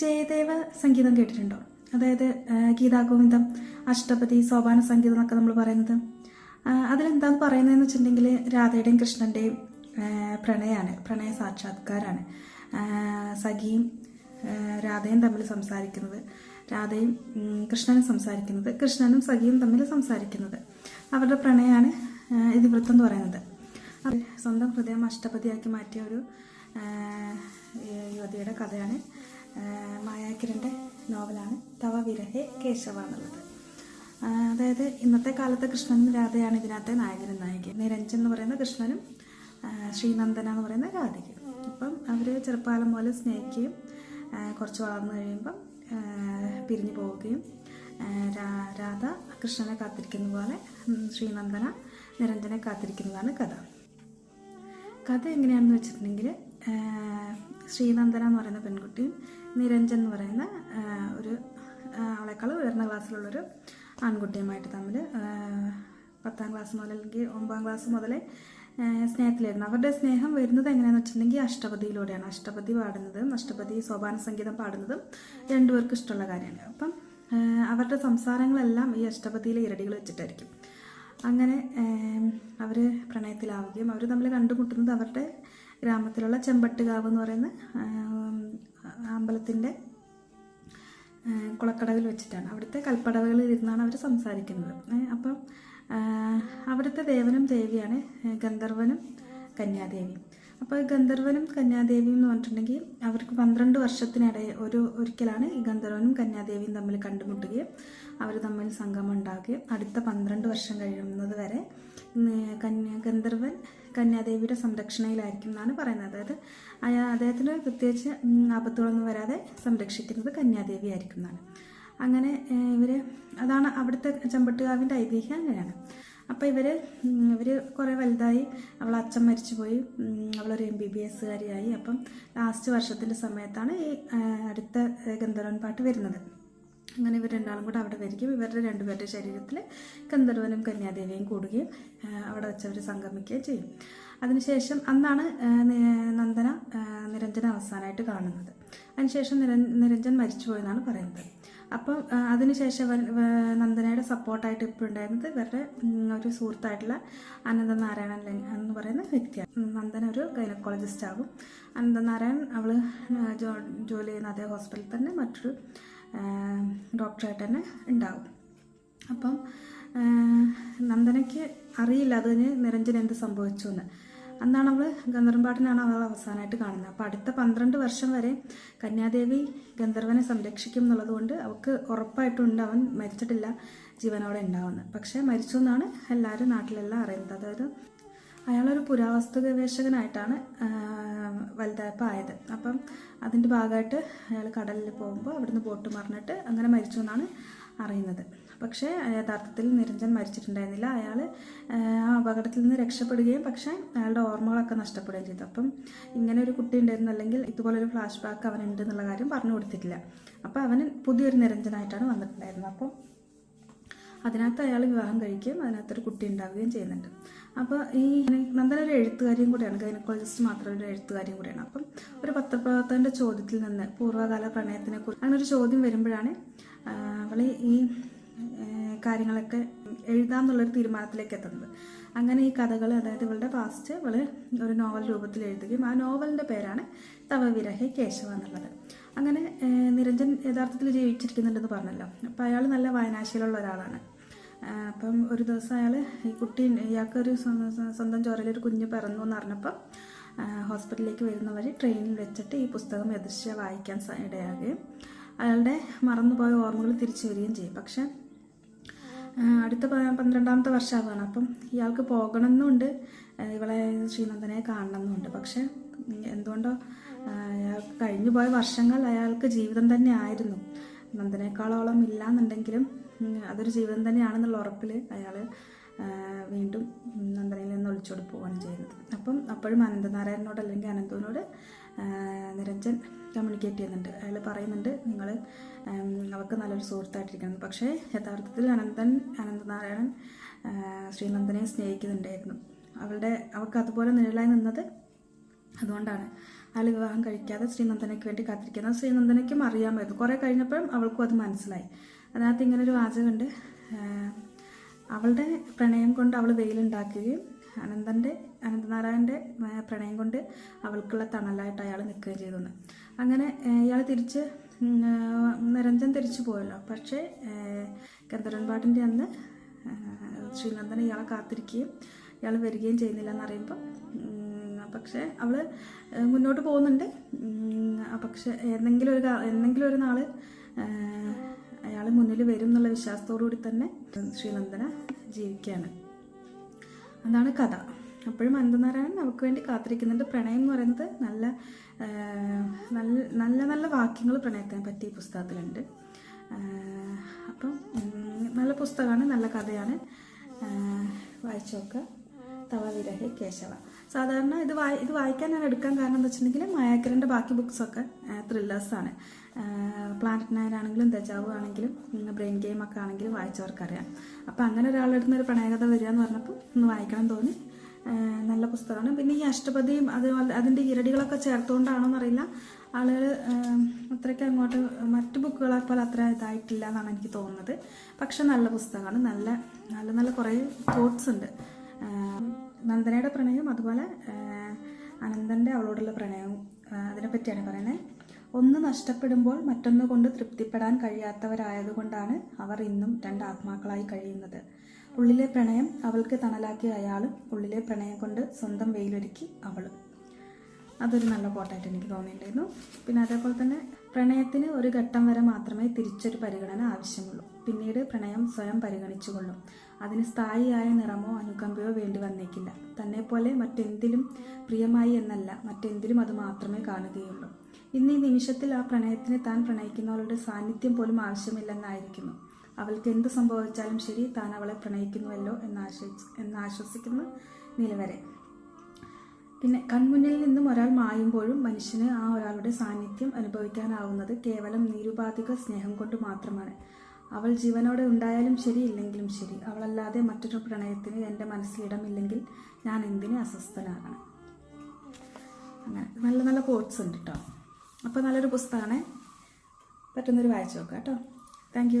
ജയദേവ സംഗീതം കേട്ടിട്ടുണ്ടോ? അതായത് ഗീതാഗോവിന്ദം അഷ്ടപതി സോപാന സംഗീതം എന്നൊക്കെ നമ്മൾ പറയുന്നത്. അതിലെന്താണ് പറയുന്നതെന്ന് വെച്ചിട്ടുണ്ടെങ്കിൽ രാധയുടെയും കൃഷ്ണന്റെയും പ്രണയമാണ് പ്രണയ സാക്ഷാത്കാരാണ്. സഖിയും രാധയും തമ്മിൽ സംസാരിക്കുന്നത് രാധയും കൃഷ്ണനും സംസാരിക്കുന്നത് കൃഷ്ണനും സഖിയും തമ്മിൽ സംസാരിക്കുന്നത്. അവരുടെ പ്രണയമാണ് ഇതിവൃത്തം എന്ന് പറയുന്നത്. സ്വന്തം ഹൃദയം അഷ്ടപതിയാക്കി മാറ്റിയ ഒരു യുവതിയുടെ കഥയാണ്. മായാക്കിരന്റെ നോവലാണ് തവ വിരഹെ കേശവ എന്നുള്ളത് അതായത് ഇന്നത്തെ കാലത്ത് കൃഷ്ണനും രാധയാണ് ഇതിനകത്തെ നായകനും നായിക നിരഞ്ജൻ എന്ന് പറയുന്ന കൃഷ്ണനും ശ്രീനന്ദന എന്ന് പറയുന്ന രാധയ്ക്കും അപ്പം അവർ ചെറുപ്പകാലം പോലെ സ്നേഹിക്കുകയും കുറച്ച് വളർന്നു കഴിയുമ്പം പിരിഞ്ഞു പോവുകയും രാധ കൃഷ്ണനെ കാത്തിരിക്കുന്ന പോലെ ശ്രീനന്ദന നിരഞ്ജനെ കാത്തിരിക്കുന്നതാണ് കഥ. കഥ എങ്ങനെയാണെന്ന് വെച്ചിട്ടുണ്ടെങ്കിൽ ശ്രീനന്ദന എന്ന് പറയുന്ന പെൺകുട്ടിയും നിരഞ്ജൻ എന്ന് പറയുന്ന ഒരു ആളെക്കാൾ ഉയർന്ന ക്ലാസ്സിലുള്ളൊരു ആൺകുട്ടിയുമായിട്ട് തമ്മിൽ പത്താം ക്ലാസ് മുതൽ അല്ലെങ്കിൽ ഒമ്പതാം ക്ലാസ് മുതലേ സ്നേഹത്തിലായിരുന്നു. അവരുടെ സ്നേഹം വരുന്നത് എങ്ങനെയാണെന്ന് വെച്ചിട്ടുണ്ടെങ്കിൽ അഷ്ടപതിയിലൂടെയാണ്. അഷ്ടപതി പാടുന്നതും അഷ്ടപതി സോപാന സംഗീതം പാടുന്നതും രണ്ടുപേർക്കും ഇഷ്ടമുള്ള കാര്യമാണ്. അപ്പം അവരുടെ സംസാരങ്ങളെല്ലാം ഈ അഷ്ടപതിയിലെ ഇരടികൾ വെച്ചിട്ടായിരിക്കും. അങ്ങനെ അവർ പ്രണയത്തിലാവുകയും അവർ തമ്മിൽ കണ്ടുമുട്ടുന്നത് അവരുടെ ഗ്രാമത്തിലുള്ള ചെമ്പട്ടുകാവ് എന്ന് പറയുന്ന അമ്പലത്തിന്റെ കുളക്കടവിൽ വെച്ചിട്ടാണ്. അവിടുത്തെ കൽപ്പടവുകളിൽ ഇരുന്നാണ് അവർ സംസാരിക്കുന്നത്. അപ്പം അവിടുത്തെ ദേവനും ദേവിയാണ് ഗന്ധർവനും കന്യാദേവിയും. അപ്പോൾ ഗന്ധർവനും കന്യാദേവിയും എന്ന് പറഞ്ഞിട്ടുണ്ടെങ്കിൽ അവർക്ക് പന്ത്രണ്ട് വർഷത്തിനിടയിൽ ഒരു ഒരിക്കലാണ് ഈ ഗന്ധർവനും കന്യാദേവിയും തമ്മിൽ കണ്ടുമുട്ടുകയും അവർ തമ്മിൽ സംഗമം ഉണ്ടാവുകയും അടുത്ത പന്ത്രണ്ട് വർഷം കഴിയുന്നത് വരെ കന്യ ഗന്ധർവൻ കന്യാദേവിയുടെ സംരക്ഷണയിലായിരിക്കും എന്നാണ് പറയുന്നത്. അതായത് അയാ അദ്ദേഹത്തിന് പ്രത്യേകിച്ച് ആപത്തുകളൊന്നും വരാതെ സംരക്ഷിക്കുന്നത് കന്യാദേവി ആയിരിക്കും എന്നാണ്. അങ്ങനെ ഇവർ അതാണ് അവിടുത്തെ ചെമ്പട്ടുകാവിന്റെ ഐതിഹ്യം അങ്ങനെയാണ്. അപ്പോൾ ഇവർ ഇവർ കുറേ വലുതായി. അവൾ അച്ഛൻ മരിച്ചുപോയി. അവളൊരു എം ബി ബി എസ്സുകാരിയായി അപ്പം ലാസ്റ്റ് വർഷത്തിന്റെ സമയത്താണ് ഈ അടുത്ത ഗന്ധർവൻ പാട്ട് വരുന്നത്. അങ്ങനെ ഇവർ രണ്ടാളും കൂടെ അവിടെ വരികയും ഇവരുടെ രണ്ടുപേരുടെ ശരീരത്തിൽ ഗന്ധർവനും കന്യാദേവിയും കൂടുകയും അവിടെ വെച്ച് അവർ സംഗമിക്കുകയും ചെയ്യും. അതിനുശേഷം അന്നാണ് നന്ദന നിരഞ്ജന അവസാനമായിട്ട് കാണുന്നത്. അതിനുശേഷം നിര നിരഞ്ജൻ മരിച്ചുപോയെന്നാണ് പറയുന്നത്. അപ്പം അതിനുശേഷം നന്ദനയുടെ സപ്പോർട്ടായിട്ട് ഇപ്പോൾ ഉണ്ടായിരുന്നത് ഇവരുടെ ഒരു സുഹൃത്തായിട്ടുള്ള അനന്തനാരായണൻ എന്ന് പറയുന്ന വ്യക്തിയാണ്. നന്ദന ഒരു ഗൈനക്കോളജിസ്റ്റ് ആകും. അനന്ത അനന്തനാരായൺ അവൾ ജോലി ചെയ്യുന്ന അതേ ഹോസ്പിറ്റലിൽ തന്നെ മറ്റൊരു ഡോക്ടറായിട്ട് തന്നെ ഉണ്ടാകും അപ്പം നന്ദനയ്ക്ക് അറിയില്ല അതിന് നിരഞ്ജൻ എന്ത് സംഭവിച്ചു എന്ന്. അന്നാണ് അവൾ ഗന്ധർവ്പാട്ടിനാണ് അവൾ അവസാനമായിട്ട് കാണുന്നത്. അപ്പോൾ അടുത്ത പന്ത്രണ്ട് വർഷം വരെ കന്യാദേവി ഗന്ധർവനെ സംരക്ഷിക്കും എന്നുള്ളത് കൊണ്ട് അവൾക്ക് ഉറപ്പായിട്ടുണ്ട് അവൻ മരിച്ചിട്ടില്ല ജീവനോടെ ഉണ്ടാവുന്നത് പക്ഷേ മരിച്ചു എന്നാണ് എല്ലാവരും നാട്ടിലെല്ലാം അറിയുന്നത്. അതായത് അയാളൊരു പുരാവസ്തു ഗവേഷകനായിട്ടാണ് വലുതായപ്പോൾ ആയത് അപ്പം അതിന്റെ ഭാഗമായിട്ട് അയാൾ കടലിൽ പോകുമ്പോൾ അവിടുന്ന് ബോട്ട് മറിഞ്ഞിട്ട് അങ്ങനെ മരിച്ചു എന്നാണ് അറിയുന്നത്. പക്ഷേ യഥാർത്ഥത്തിൽ നിരഞ്ജൻ മരിച്ചിട്ടുണ്ടായിരുന്നില്ല. അയാൾ ആ അപകടത്തിൽ നിന്ന് രക്ഷപ്പെടുകയും പക്ഷേ അയാളുടെ ഓർമ്മകളൊക്കെ നഷ്ടപ്പെടുകയും ചെയ്തു. അപ്പം ഇങ്ങനെ ഒരു കുട്ടി ഉണ്ടായിരുന്നു. അല്ലെങ്കിൽ ഇതുപോലൊരു ഫ്ലാഷ് ബാക്ക് അവനുണ്ട് എന്നുള്ള കാര്യം പറഞ്ഞു കൊടുത്തിട്ടില്ല. അപ്പോൾ അവന് പുതിയൊരു നിരഞ്ജനായിട്ടാണ് വന്നിട്ടുണ്ടായിരുന്നത്. അപ്പം അതിനകത്ത് അയാൾ വിവാഹം കഴിക്കുകയും അതിനകത്തൊരു കുട്ടി ഉണ്ടാവുകയും ചെയ്യുന്നുണ്ട്. അപ്പോൾ ഈ നന്ദന ഒരു എഴുത്തുകാരിയും കൂടെയാണ്. ഗൈനക്കോളജിസ്റ്റ് മാത്രം ഒരു എഴുത്തുകാരിയും കൂടെയാണ്. അപ്പം ഒരു പത്രപ്രവർത്തകന്റെ ചോദ്യത്തിൽ നിന്ന് പൂർവകാല പ്രണയത്തിനെ കുറിച്ച് അങ്ങനെ ഒരു ചോദ്യം വരുമ്പോഴാണ് അവൾ ഈ കാര്യങ്ങളൊക്കെ എഴുതാമെന്നുള്ളൊരു തീരുമാനത്തിലേക്ക് എത്തുന്നത് അങ്ങനെ ഈ കഥകൾ അതായത് ഇവളുടെ പാസ്റ്റ് ഇവൾ ഒരു നോവൽ രൂപത്തിൽ എഴുതുകയും ആ നോവലിന്റെ പേരാണ് തവവിരഹ കേശവ എന്നുള്ളത്. അങ്ങനെ നിരഞ്ജൻ യഥാർത്ഥത്തിൽ ജീവിച്ചിരിക്കുന്നുണ്ടെന്ന് പറഞ്ഞല്ലോ. അപ്പം അയാൾ നല്ല വായനാശീലമുള്ള ഒരാളാണ്. അപ്പം ഒരു ദിവസം അയാൾ ഈ കുട്ടി ഇയാൾക്കൊരു ഒരു സ്വ- സ്വന്തം ചോരയിലൊരു കുഞ്ഞ് പിറന്നു എന്ന് പറഞ്ഞപ്പം ഹോസ്പിറ്റലിലേക്ക് വരുന്ന വഴി ട്രെയിനിൽ വെച്ചിട്ട് ഈ പുസ്തകം എതിർച്ച വായിക്കാൻ ഇടയാകുകയും അയാളുടെ മറന്നുപോയ ഓർമ്മകൾ തിരിച്ചു വരികയും ചെയ്യും. പക്ഷെ അടുത്ത പന്ത്രണ്ടാമത്തെ വർഷമാവുകയാണ് അപ്പം ഇയാൾക്ക് പോകണമെന്നുണ്ട്. ഇവളെ ശ്രീനന്ദനെ കാണണമെന്നുണ്ട്. പക്ഷെ എന്തുകൊണ്ടോ അയാൾക്ക് കഴിഞ്ഞു പോയ വർഷങ്ങൾ അയാൾക്ക് ജീവിതം തന്നെ ആയിരുന്നു. നന്ദനേക്കാളോളം ഇല്ലാന്നുണ്ടെങ്കിലും എന്നുണ്ടെങ്കിലും അതൊരു ജീവിതം തന്നെയാണെന്നുള്ള ഉറപ്പിൽ അയാൾ വീണ്ടും നന്ദനയിൽ നിന്ന് ഒളിച്ചോടി പോവുകയാണ് ചെയ്യുന്നത്. അപ്പം അപ്പോഴും അനന്തനാരായണനോട് അല്ലെങ്കിൽ അനന്തുവിനോട് ആ, നിരഞ്ജൻ കമ്മ്യൂണിക്കേറ്റ് ചെയ്യുന്നുണ്ട്. അയാൾ പറയുന്നുണ്ട് നിങ്ങൾ അവർക്ക് നല്ലൊരു സുഹൃത്തായിട്ടിരിക്കണം. പക്ഷേ യഥാർത്ഥത്തിൽ അനന്തൻ അനന്തനാരായണൻ ശ്രീനന്ദനെ സ്നേഹിക്കുന്നുണ്ടായിരുന്നു. അവളുടെ അവൾക്ക് അതുപോലെ നിഴലായി നിന്നത് അതുകൊണ്ടാണ്. അയാൾ വിവാഹം കഴിക്കാതെ ശ്രീനന്ദനയ്ക്ക് വേണ്ടി കാത്തിരിക്കുന്നത് ശ്രീനന്ദനയ്ക്കും അറിയാമായിരുന്നു. കുറേ കഴിഞ്ഞപ്പോഴും അവൾക്കും അത് മനസ്സിലായി. അതിനകത്ത് ഇങ്ങനൊരു വാചകമുണ്ട്. അവളുടെ പ്രണയം കൊണ്ട് അവൾ വെയിലുണ്ടാക്കുകയും അനന്തന്റെ അനന്തനാരായണന്റെ പ്രണയം കൊണ്ട് അവൾക്കുള്ള തണലായിട്ട് അയാൾ നിൽക്കുകയും ചെയ്തു അങ്ങനെ ഇയാൾ തിരിച്ച് നിരഞ്ജൻ തിരിച്ചു പോയല്ലോ. പക്ഷേ ഗന്ധർവൻ പാട്ടിന്റെ അന്ന് ശ്രീനന്ദൻ ഇയാളെ കാത്തിരിക്കുകയും ഇയാൾ വരികയും ചെയ്യുന്നില്ല എന്നറിയുമ്പോൾ പക്ഷേ അവൾ മുന്നോട്ട് പോകുന്നുണ്ട്. പക്ഷെ എന്തെങ്കിലും ഒരു എന്തെങ്കിലും ഒരു നാൾ അയാൾ മുന്നിൽ വരും എന്നുള്ള വിശ്വാസത്തോടു കൂടി തന്നെ ശ്രീനന്ദന ജീവിക്കുകയാണ്. അതാണ് കഥ. അപ്പോഴും അനന്തനാരായണൻ നമുക്ക് വേണ്ടി കാത്തിരിക്കുന്നുണ്ട്. പ്രണയം എന്ന് പറയുന്നത് നല്ല നല്ല നല്ല നല്ല വാക്യങ്ങൾ പ്രണയത്തിനെ പറ്റി പുസ്തകത്തിലുണ്ട്. അപ്പം നല്ല പുസ്തകമാണ് നല്ല കഥയാണ്. വായിച്ചു നോക്കുക. തവ കേശവ. സാധാരണ ഇത് വായി ഇത് വായിക്കാൻ ഞാൻ എടുക്കാൻ കാരണം എന്താ വെച്ചിട്ടുണ്ടെങ്കിൽ മായാക്കരന്റെ ബാക്കി ബുക്സൊക്കെ ത്രില്ലേഴ്സാണ് പ്ലാനറ്റ് നയൻ ആണെങ്കിലും ദജാവു ആണെങ്കിലും ബ്രെയിൻ ഗെയിം ഒക്കെ ആണെങ്കിലും വായിച്ചവർക്കറിയാം. അപ്പം അങ്ങനെ ഒരാളെടുത്ത് ഒരു പ്രണയകഥ വരിക എന്ന് പറഞ്ഞപ്പോൾ ഒന്ന് വായിക്കണം തോന്നി. നല്ല പുസ്തകമാണ്. പിന്നെ ഈ അഷ്ടപതിയും അതുപോലെ അതിന്റെ ഇരടികളൊക്കെ ചേർത്തുകൊണ്ടാണോ എന്നറിയില്ല. ആളുകൾ അത്രയ്ക്ക് അങ്ങോട്ട് മറ്റു ബുക്കുകളെ പോലെ അത്ര ഇതായിട്ടില്ല എന്നാണ് എനിക്ക് തോന്നുന്നത്. പക്ഷെ നല്ല പുസ്തകമാണ്. നല്ല നല്ല നല്ല കുറേ തോട്ട്സ് ഉണ്ട്. നന്ദനയുടെ പ്രണയവും അതുപോലെ അനന്തന്റെ അവളോടുള്ള പ്രണയവും അതിനെപ്പറ്റിയാണ് പറയുന്നത്. ഒന്ന് നഷ്ടപ്പെടുമ്പോൾ മറ്റൊന്ന് കൊണ്ട് തൃപ്തിപ്പെടാൻ കഴിയാത്തവരായതുകൊണ്ടാണ് അവർ ഇന്നും രണ്ട് ആത്മാക്കളായി കഴിയുന്നത്. ഉള്ളിലെ പ്രണയം അവൾക്ക് തണലാക്കിയ അയാളും ഉള്ളിലെ പ്രണയം കൊണ്ട് സ്വന്തം വെയിലൊരുക്കി അവളും. അതൊരു നല്ല പോട്ടായിട്ട് എനിക്ക് തോന്നിയിട്ടുണ്ടായിരുന്നു. പിന്നെ അതേപോലെ തന്നെ പ്രണയത്തിന് ഒരു ഘട്ടം വരെ മാത്രമേ തിരിച്ചൊരു പരിഗണന ആവശ്യമുള്ളൂ. പിന്നീട് പ്രണയം സ്വയം പരിഗണിച്ചുകൊള്ളും. അതിന് സ്ഥായിയായ നിറമോ അനുകമ്പയോ വേണ്ടി വന്നേക്കില്ല. തന്നെ പോലെ മറ്റെന്തിലും പ്രിയമായി എന്നല്ല മറ്റെന്തിലും അത് മാത്രമേ കാണുകയുള്ളൂ. ഇന്ന് ഈ നിമിഷത്തിൽ ആ പ്രണയത്തിന് താൻ പ്രണയിക്കുന്നവളുടെ സാന്നിധ്യം പോലും ആവശ്യമില്ലെന്നായിരിക്കുന്നു. അവൾക്ക് എന്ത് സംഭവിച്ചാലും ശരി താൻ അവളെ പ്രണയിക്കുന്നുവല്ലോ എന്നാശ്വസി എന്നാശ്വസിക്കുന്നു നിലവരെ. പിന്നെ കൺമുന്നിൽ നിന്നും ഒരാൾ മായുമ്പോഴും മനുഷ്യന് ആ ഒരാളുടെ സാന്നിധ്യം അനുഭവിക്കാനാവുന്നത് കേവലം നിരുപാധിക സ്നേഹം കൊണ്ട് മാത്രമാണ്. അവൾ ജീവനോടെ ഉണ്ടായാലും ശരി ഇല്ലെങ്കിലും ശരി. അവളല്ലാതെ മറ്റൊരു പ്രണയത്തിന് എന്റെ മനസ്സിലിടമില്ലെങ്കിൽ ഞാൻ എന്തിന് അസ്വസ്ഥനാകണം? അങ്ങനെ. നല്ല നല്ല കോട്ട്സ് ഉണ്ട് കേട്ടോ അപ്പോൾ നല്ലൊരു പുസ്തകമാണ്. പറ്റുന്നൊരു വായിച്ചു നോക്കാം കേട്ടോ താങ്ക്